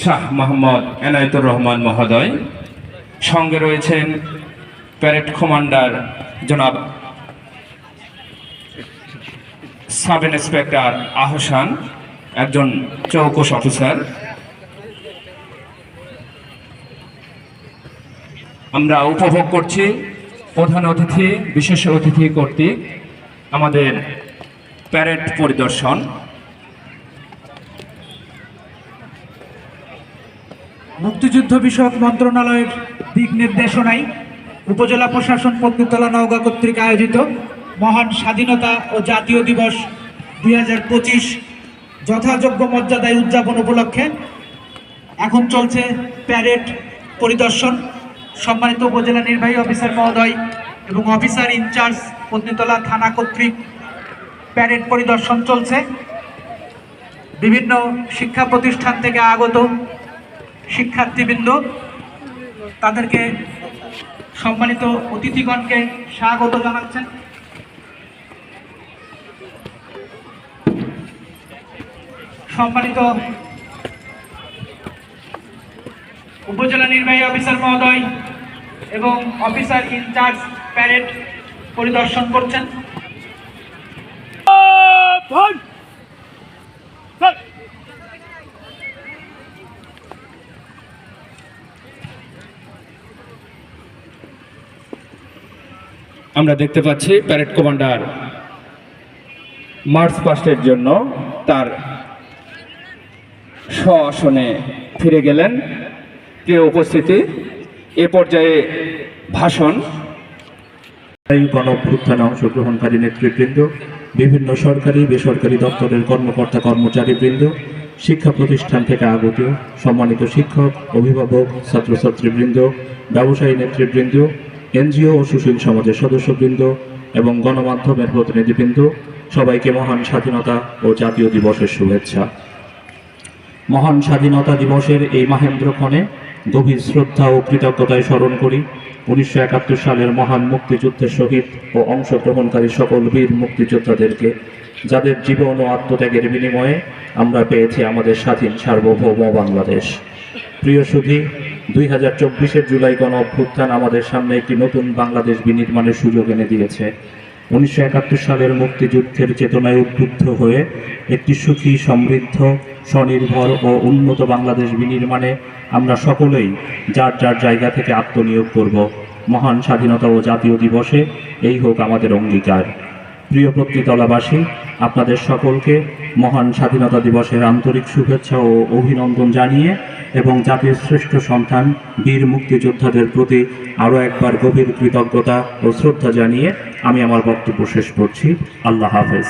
শাহ মোহাম্মদ এনায়েতুর রহমান মহোদয়। সঙ্গে রয়েছেন প্যারেড কমান্ডার জনাব সাব ইন্সপেক্টর আহসান, একজন চৌকস অফিসার। আমরা উপভোগ করছি প্রধান অতিথি, বিশেষ অতিথি কর্তৃক আমাদের প্যারেড পরিদর্শন। মুক্তিযুদ্ধ বিষয়ক মন্ত্রণালয়ের দিক নির্দেশনায় উপজেলা প্রশাসন পত্নীতলা নওগাঁ কর্তৃক আয়োজিত মহান স্বাধীনতা ও জাতীয় দিবস দুই হাজার পঁচিশ যথাযোগ্য মর্যাদায় উদযাপন উপলক্ষে এখন চলছে প্যারেড পরিদর্শন। সম্মানিত উপজেলা নির্বাহী অফিসার মহোদয় এবং অফিসার ইনচার্জ পত্নীতলা থানা কর্তৃক প্যারেড পরিদর্শন চলছে। বিভিন্ন শিক্ষা প্রতিষ্ঠান থেকে আগত শিক্ষার্থীবৃন্দ, তাদেরকে সম্মানিত অতিথিগণকে স্বাগত জানাচ্ছেন। সম্মানিত উপজেলা নির্বাহী অফিসার মহোদয় এবং অফিসার ইনচার্জ প্যারেড পরিদর্শন করছেন। আমরা দেখতে পাচ্ছি প্যারেড কমান্ডার মার্চ পাস্টের জন্য তার স্ব আসনে ফিরে গেলেন। প্রিয় উপস্থিতি? এ পর্যায়ে ভাষণ। এই গণঅভ্যুত্থানে অংশগ্রহণকারী নেতৃবৃন্দ, বিভিন্ন সরকারি, বেসরকারি দপ্তরের কর্মকর্তা, কর্মচারীবৃন্দ, শিক্ষা প্রতিষ্ঠান থেকে আগত সম্মানিত শিক্ষক, অভিভাবক, ছাত্রছাত্রীবৃন্দ, ব্যবসায়ী নেতৃবৃন্দ এনজিও ও সুশীল সমাজের সদস্যবৃন্দ এবং গণমাধ্যমের প্রতিনিধিবৃন্দ, সবাইকে মহান স্বাধীনতা ও জাতীয় দিবসের শুভেচ্ছা। মহান স্বাধীনতা দিবসের এই মাহেন্দ্রক্ষণে গভীর শ্রদ্ধা ও কৃতজ্ঞতায় স্মরণ করি উনিশশো একাত্তর সালের মহান মুক্তিযুদ্ধের শহীদ ও অংশগ্রহণকারী সকল বীর মুক্তিযোদ্ধাদেরকে, যাদের জীবন ও আত্মত্যাগের বিনিময়ে আমরা পেয়েছি আমাদের স্বাধীন সার্বভৌম বাংলাদেশ। প্রিয় সুধী দুই হাজার জুলাই গণ অভ্যুত্থান আমাদের সামনে একটি নতুন বাংলাদেশ বিনির্মাণের সুযোগ এনে দিয়েছে। উনিশশো একাত্তর সালের মুক্তিযুদ্ধের চেতনায় উদ্বুদ্ধ হয়ে একটি সুখী, সমৃদ্ধ, স্বনির্ভর ও উন্নত বাংলাদেশ বিনির্মাণে আমরা সকলেই যার যার জায়গা থেকে আত্মনিয়োগ করব। মহান স্বাধীনতা ও জাতীয় দিবসে এই হোক আমাদের অঙ্গীকার। প্রিয় পত্রিতলাবাসী আপনাদের সকলকে মহান স্বাধীনতা দিবসের আন্তরিক শুভেচ্ছা ও অভিনন্দন জানিয়ে এবং জাতির শ্রেষ্ঠ সন্তান, বীর মুক্তিযোদ্ধাদের প্রতি আরও একবার গভীর কৃতজ্ঞতা ও শ্রদ্ধা জানিয়ে আমি আমার বক্তব্য শেষ করছি। আল্লাহ হাফেজ।